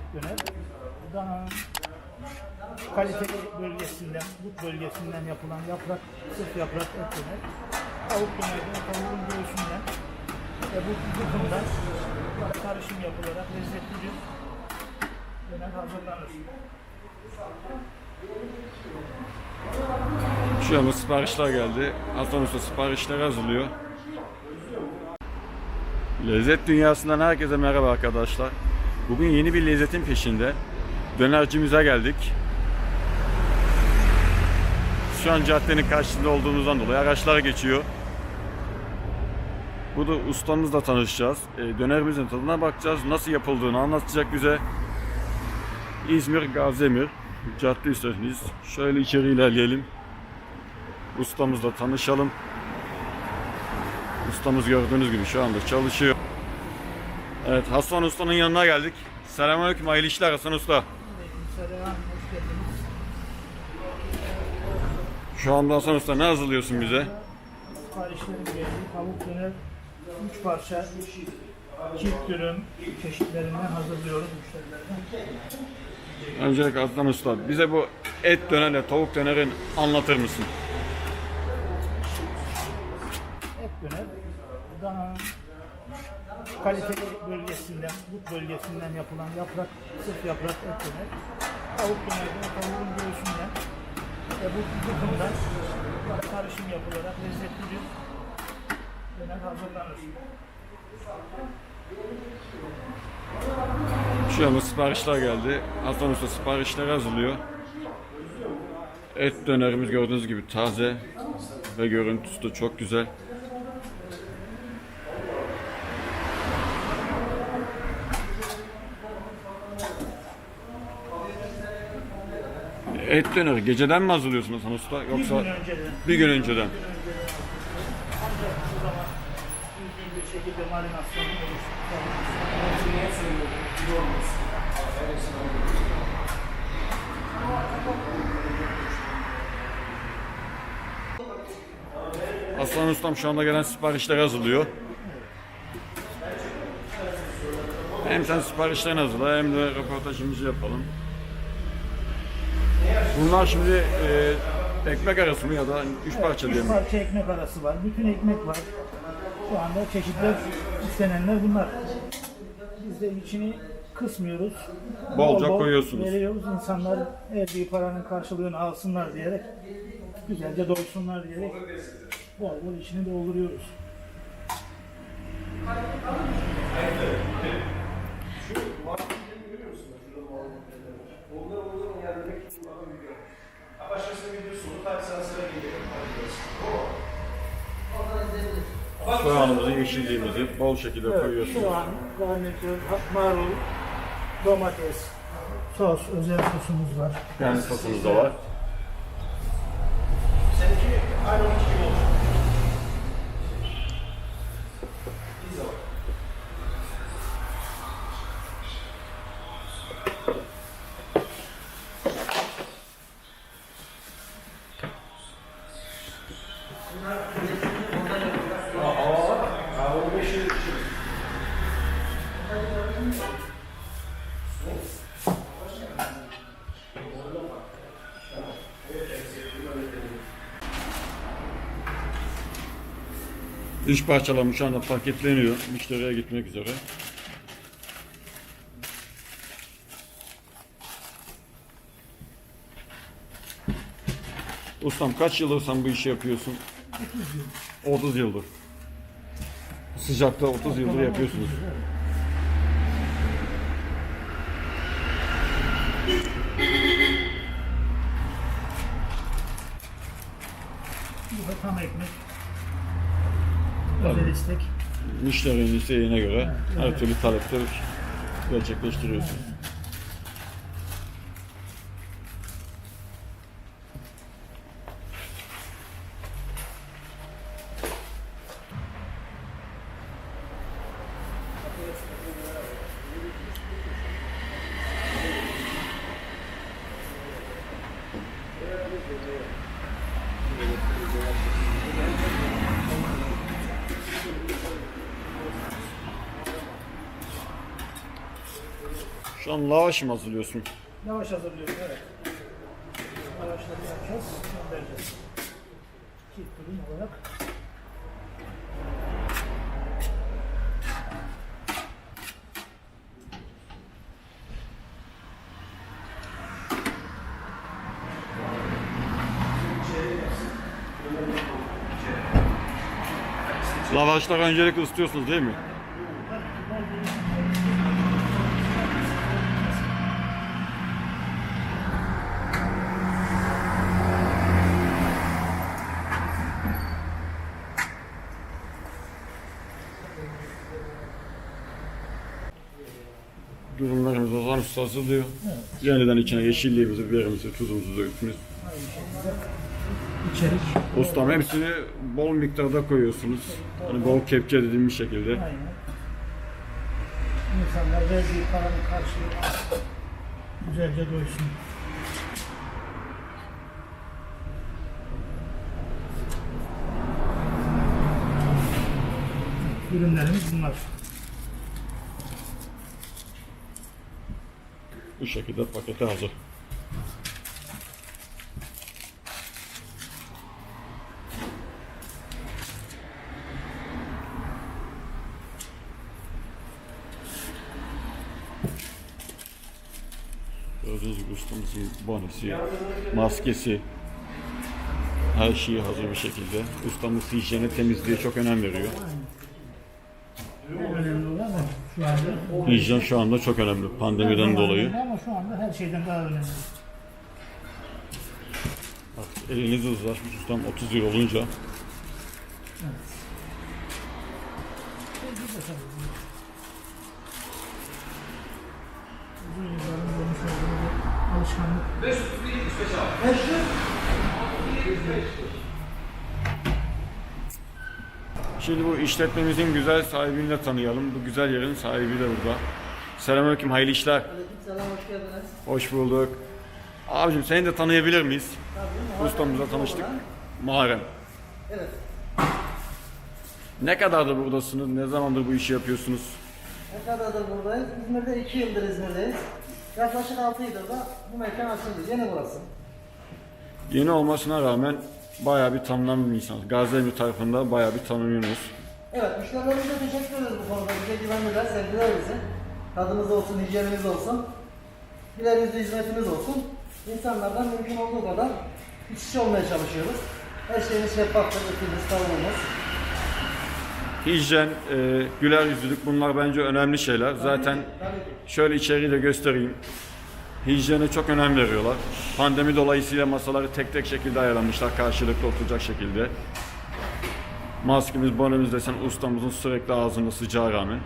et döner. Dananın kaliteli bölgesinden, but bölgesinden yapılan yaprak, sırf yaprak et döner. Tavuk dönerden tavuğun göğsünden ve bu butundan karışım yapılarak lezzetli bir döner hazırlanır. Şu anda siparişler geldi. Hasan Usta siparişleri hazırlıyor. Lezzet dünyasından herkese merhaba arkadaşlar. Bugün yeni bir lezzetin peşinde. Dönercimize geldik. Şu an caddenin karşısında olduğumuzdan dolayı araçlar geçiyor. Burada ustamızla tanışacağız. E, dönerimizin tadına bakacağız. Nasıl yapıldığını anlatacak bize. İzmir Gazemir cadde üstündeyiz. Şöyle içeri ilerleyelim. Ustamızla tanışalım. Ustamız gördüğünüz gibi şu anda çalışıyor. Evet Hasan Usta'nın yanına geldik. Selamünaleyküm hayırlı işler Hasan Usta. Şu anda Hasan Usta ne hazırlıyorsun bize? Siparişlerim geldi. Tavuk döner 3 parça çift dürüm çeşitlerinden hazırlıyoruz müşterilerden. Öncelikle Hasan Usta bize bu et dönerle tavuk dönerin anlatır mısın? Et döner dananın kaliteli bölgesinden, but bölgesinden yapılan yaprak, sırf yaprak et döner. Tavuk dönerden tavuğun göğsünden ve bu butundan karışım yapılarak lezzetli bir döner hazırlanır. Şu anda siparişler geldi. Hasan Usta siparişleri hazırlıyor. Et dönerimiz gördüğünüz gibi taze ve görüntüsü de çok güzel. Et döneri geceden mi hazırlıyorsun Hasan Usta Bir yoksa gün önceden bir gün önceden? ancak bu zaman düzgün bir şekilde marinasyonu Aslan Ustam şu anda gelen siparişleri hazırlıyor. Hem sen siparişlerini hazırla hem de röportajımızı yapalım. Bunlar şimdi e, ekmek arası mı ya da üç parça diye Üç mi? parça ekmek arası var. Bütün ekmek var. Şu anda çeşitler istenenler bunlar. Biz de içini kısmıyoruz. Bolca Bol bol koyuyorsunuz. Veriyoruz. İnsanlar verdiği paranın karşılığını alsınlar diyerek güzelce doysunlar diyerek bol bol içini dolduruyoruz. Soğanımızı, yeşilliğimizi bol şekilde koyuyorsunuz. Soğan, garnitür, marul, domates, sos, özel sosumuz var. Kendi sosunuz da var. İş parçalarımız şu anda paketleniyor. Müşteriye gitmek üzere. Ustam kaç yıldır sen bu işi yapıyorsun? 30 yıldır. Sıcakta 30 yıldır yapıyorsunuz. Bu da tam ekmek. Özel istek. Müşterinin isteğine göre her türlü talepleri gerçekleştiriyorsunuz. Şu an lavaş mı hazırlıyorsun? Lavaş hazırlıyoruz evet. Lavaşları yapacağız, göndereceğiz. İki ürün olarak. Lavaşlar öncelikle ısıtıyorsunuz değil mi? Durumlarımız o zaman usta hazırlıyor. Yeniden içine yeşilliğimizi, biberimizi, tuzumuzu döktünüz. İçerik. Ustam hepsini bol miktarda koyuyorsunuz. Hani bol kepçe edilmiş şekilde. Aynen. İnsanlar verdiği paranın karşılığı güzelce doysun. Ürünlerimiz bunlar. Bu şekilde pakete hazır. Gördüğünüz gibi ustamızın bonesi, maskesi, her şeyi hazır bir şekilde. Ustamız hijyene temizliğe çok önem veriyor. Önemli şu anda. Hijyen şu anda çok önemli pandemiden dolayı. Ama şu anda her şeyden daha önemli. Bak, eliniz uzlaşmış ustam 30 yıl olunca Uzun yılların görmüş olduğu alışkanlık. Şimdi bu işletmemizin güzel sahibini de tanıyalım. Bu güzel yerin sahibi de burada. Selamünaleyküm, hayırlı işler. Selam hoş geldiniz. Hoş bulduk. Abicim seni de tanıyabilir miyiz? Ustamızla tanıştık. Muharrem. Evet. Ne kadardır buradasınız? Ne zamandır bu işi yapıyorsunuz? Ne kadardır buradayız? İzmir'de 2 yıldır İzmir'deyiz. Yaklaşık 6 yıldır da bu mekan açıldı. Yeni burası. Yeni olmasına rağmen bayağı bir tanınan bir insan. Gaziemir tarafında bayağı bir tanınıyorsunuz. Evet müşterilerimize teşekkür ederiz bu konuda. Bize güvendiler, sevdiler bizi. Tadımız olsun, hijyenimiz olsun. Yüzlü hizmetimiz olsun. İnsanlardan mümkün olduğu kadar iç içe olmaya çalışıyoruz. Her şeyimiz şeffaftır, etimiz, tavuğumuz. Hijyen, e, güler yüzlülük bunlar bence önemli şeyler. Zaten Tabii ki. şöyle içeriği de göstereyim. Hijyene çok önem veriyorlar. Pandemi dolayısıyla masaları tek tek şekilde ayarlamışlar karşılıklı oturacak şekilde. Maskemiz, bonemiz desen ustamızın sürekli ağzında sıcağı rağmen.